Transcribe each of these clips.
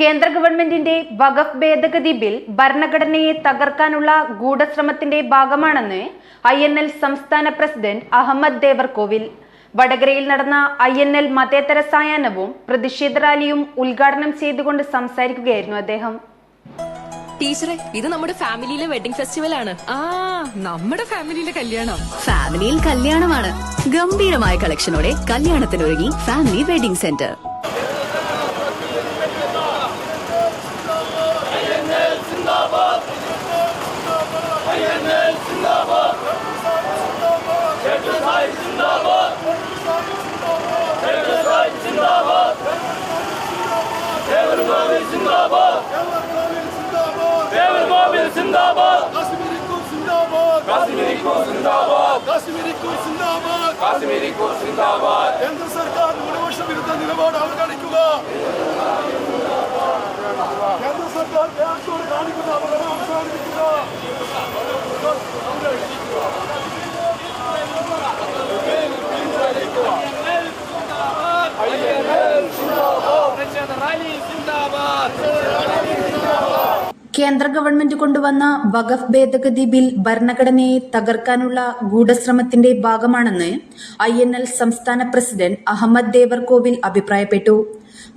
കേന്ദ്ര ഗവൺമെന്റിന്റെ വഖഫ് ഭേദഗതി ബിൽ ഭരണഘടനയെ തകർക്കാനുള്ള ഗൂഢശ്രമത്തിന്റെ ഭാഗമാണെന്ന് ഐ എൻ എൽ സംസ്ഥാന പ്രസിഡന്റ് അഹമ്മദ് ദേവർകോവിൽ. വടകരയിൽ നടന്ന ഐ എൻ എൽ മതേതര സായാഹ്നവും പ്രതിഷേധ റാലിയും ഉദ്ഘാടനം ചെയ്തുകൊണ്ട് സംസാരിക്കുകയായിരുന്നു അദ്ദേഹം. ടീച്ചറെ ഇത് നമ്മുടെ ഫാമിലിയിലെ വെഡിങ് ഫെസ്റ്റിവൽ ആണ്. ആ നമ്മുടെ ഫാമിലിയിലെ കല്യാണം. ഫാമിലിയിൽ കല്യാണമാണ്. ഗംഭീരമായ കളക്ഷനോടെ കല്യാണത്തിനൊരുങ്ങി family wedding centre. Kul Zindabad! Kashmiri Kul Zindabad! Kashmiri Kul Zindabad! Kashmiri Kul Zindabad! കേന്ദ്ര സർക്കാർ ന്യൂനപക്ഷ വിരുദ്ധ നിലപാട് അവഗണിക്കുക കേന്ദ്ര സർക്കാർ കേന്ദ്ര ഗവൺമെന്റ് കൊണ്ടുവന്ന വഖഫ് ഭേദഗതി ബിൽ ഭരണഘടനയെ തകർക്കാനുള്ള ഗൂഢശ്രമത്തിന്റെ ഭാഗമാണെന്ന് ഐ എൻ എൽ സംസ്ഥാന പ്രസിഡന്റ് അഹമ്മദ് ദേവർകോവിൽ അഭിപ്രായപ്പെട്ടു.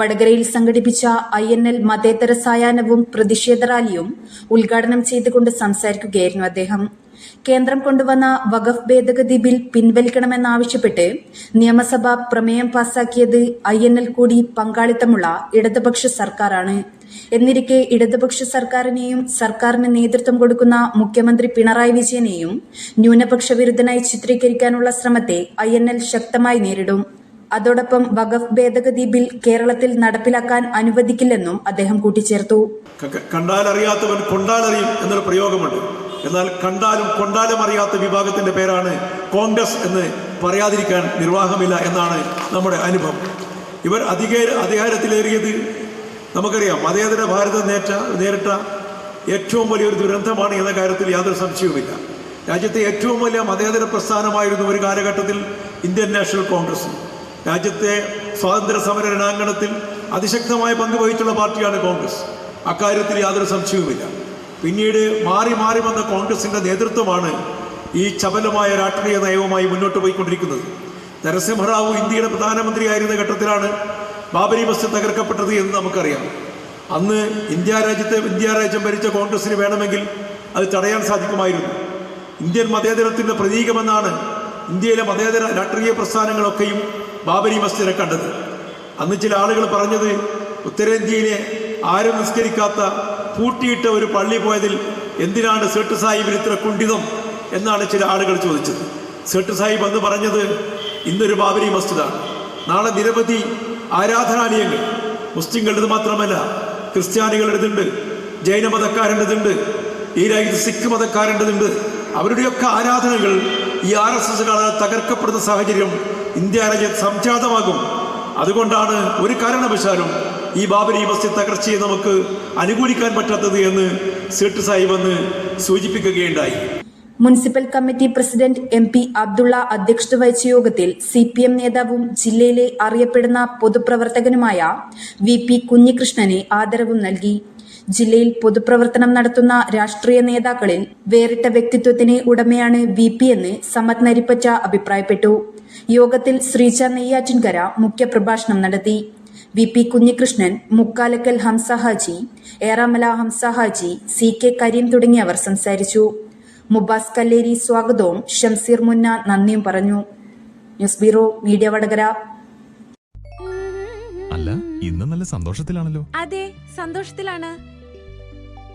വടകരയിൽ സംഘടിപ്പിച്ച ഐ എൻ എൽ മതേതര സായാഹ്നവും പ്രതിഷേധ റാലിയും ഉദ്ഘാടനം ചെയ്തുകൊണ്ട് സംസാരിക്കുകയായിരുന്നു അദ്ദേഹം. കേന്ദ്രം കൊണ്ടുവന്ന വഖഫ് ഭേദഗതി ബിൽ പിൻവലിക്കണമെന്നാവശ്യപ്പെട്ട് നിയമസഭ പ്രമേയം പാസാക്കിയത് ഐ എൻ എൽ കൂടി പങ്കാളിത്തമുള്ള ഇടതുപക്ഷ സർക്കാരാണ്. എന്നിരിക്കെ ഇടതുപക്ഷ സർക്കാരിനെയും സർക്കാരിന് നേതൃത്വം കൊടുക്കുന്ന മുഖ്യമന്ത്രി പിണറായി വിജയനെയും ന്യൂനപക്ഷ വിരുദ്ധനായി ചിത്രീകരിക്കാനുള്ള ശ്രമത്തെ ഐ ശക്തമായി നേരിടും. അതോടൊപ്പം വഖഫ് ഭേദഗതി ബിൽ കേരളത്തിൽ നടപ്പിലാക്കാൻ അനുവദിക്കില്ലെന്നും അദ്ദേഹം കൂട്ടിച്ചേർത്തു. കണ്ടാലറിയാത്തവൻ കൊണ്ടാലറിയും എന്നൊരു പ്രയോഗമുണ്ട്. എന്നാൽ കണ്ടാലും കൊണ്ടാലും അറിയാത്ത വിഭാഗത്തിന്റെ പേരാണ് കോൺഗ്രസ് എന്ന് പറയാതിരിക്കാൻ നിർവാഹമില്ല എന്നാണ് നമ്മുടെ അനുഭവം. ഇവർ അധികേ അധികാരത്തിലേറിയത് നമുക്കറിയാം മതേതര ഭാരതം നേറ്റ നേരിട്ട ഏറ്റവും വലിയൊരു ദുരന്തമാണ് എന്ന കാര്യത്തിൽ യാതൊരു സംശയവുമില്ല. രാജ്യത്തെ ഏറ്റവും വലിയ മതേതര പ്രസ്ഥാനമായിരുന്നു ഒരു കാലഘട്ടത്തിൽ ഇന്ത്യൻ നാഷണൽ കോൺഗ്രസ്. രാജ്യത്തെ സ്വാതന്ത്ര്യ സമര രണാങ്കണത്തിൽ അതിശക്തമായ പങ്ക് വഹിച്ചുള്ള പാർട്ടിയാണ് കോൺഗ്രസ്. അക്കാര്യത്തിൽ യാതൊരു സംശയവുമില്ല. പിന്നീട് മാറി മാറി വന്ന കോൺഗ്രസിന്റെ നേതൃത്വമാണ് ഈ ചപലമായ രാഷ്ട്രീയ നയവുമായി മുന്നോട്ട് പോയിക്കൊണ്ടിരിക്കുന്നത്. നരസിംഹറാവു ഇന്ത്യയുടെ പ്രധാനമന്ത്രിയായിരുന്ന ഘട്ടത്തിലാണ് ബാബരി മസ്ജിദ് തകർക്കപ്പെട്ടത് എന്ന് നമുക്കറിയാം. അന്ന് ഇന്ത്യ രാജ്യത്തെ ഇന്ത്യ രാജ്യം ഭരിച്ച കോൺഗ്രസിന് വേണമെങ്കിൽ അത് തടയാൻ സാധിക്കുമായിരുന്നു. ഇന്ത്യൻ മതേതരത്തിന്റെ പ്രതീകമെന്നാണ് ഇന്ത്യയിലെ മതേതര രാഷ്ട്രീയ പ്രസ്ഥാനങ്ങളൊക്കെയും ബാബരി മസ്ജിദിനെ കണ്ടത്. അന്ന് ചില ആളുകൾ പറഞ്ഞത് ഉത്തരേന്ത്യയിലെ ആരും നിസ്കരിക്കാത്ത പൂട്ടിയിട്ട ഒരു പള്ളി പോയതിൽ എന്തിനാണ് സേട്ട് സാഹിബിന് ഇത്ര കുണ്ഠിതം എന്നാണ് ചില ആളുകൾ ചോദിച്ചത്. സേട്ട് സാഹിബ് അന്ന് പറഞ്ഞത് ഇന്നൊരു ബാബരി മസ്ജിദാണ്. നാളെ നിരവധി ആരാധനാലയങ്ങൾ മുസ്ലിങ്ങളുടേത് മാത്രമല്ല ക്രിസ്ത്യാനികളുടേതുണ്ട് ജൈന മതക്കാരന്റെതുണ്ട് ഈ രാജ്യത്ത് സിഖ് മതക്കാരന്റെതുണ്ട് അവരുടെയൊക്കെ ആരാധനകൾ ഈ ആർ എസ് എസുകളാൽ തകർക്കപ്പെടുന്ന സാഹചര്യം ഇന്ത്യ രാജ്യത്ത് സംജാതമാകും. അതുകൊണ്ടാണ് ഒരു കാരണവശാലും ഈ ബാബരി മസ്ജിദ് തകർച്ചയെ നമുക്ക് അനുകൂലിക്കാൻ പറ്റാത്തത് എന്ന് സേട്ട് സാഹിബ് എന്ന് സൂചിപ്പിക്കുകയുണ്ടായി. Municipal committee president M P Abdulla അധ്യക്ഷത വഹിച്ച യോഗത്തിൽ സി പി എം നേതാവും ജില്ലയിലെ അറിയപ്പെടുന്ന പൊതുപ്രവർത്തകനുമായ വി പി കുഞ്ഞികൃഷ്ണനെ ആദരവും നൽകി. ജില്ലയിൽ പൊതുപ്രവർത്തനം നടത്തുന്ന രാഷ്ട്രീയ നേതാക്കളിൽ വേറിട്ട വ്യക്തിത്വത്തിന് ഉടമയാണ് വി പി എന്ന് സമ്മത് നരിപ്പറ്റ അഭിപ്രായപ്പെട്ടു. യോഗത്തിൽ ശ്രീജ നെയ്യാറ്റിൻകര മുഖ്യപ്രഭാഷണം നടത്തി. V P Kunhikrishnan Mukkalakkal Hamsa Haji Eramala Hamsa Haji C K Kareem തുടങ്ങിയവർ സംസാരിച്ചു. മുബാസ് കല്ലേരി സ്വാഗതവും ഷംസീർ മുന്ന നന്ദിയും പറഞ്ഞു. News bureau media Vadakara. അല്ല ഇന്ന് നല്ല സന്തോഷത്തിലാണല്ലോ. അതെ സന്തോഷത്തിലാണ്.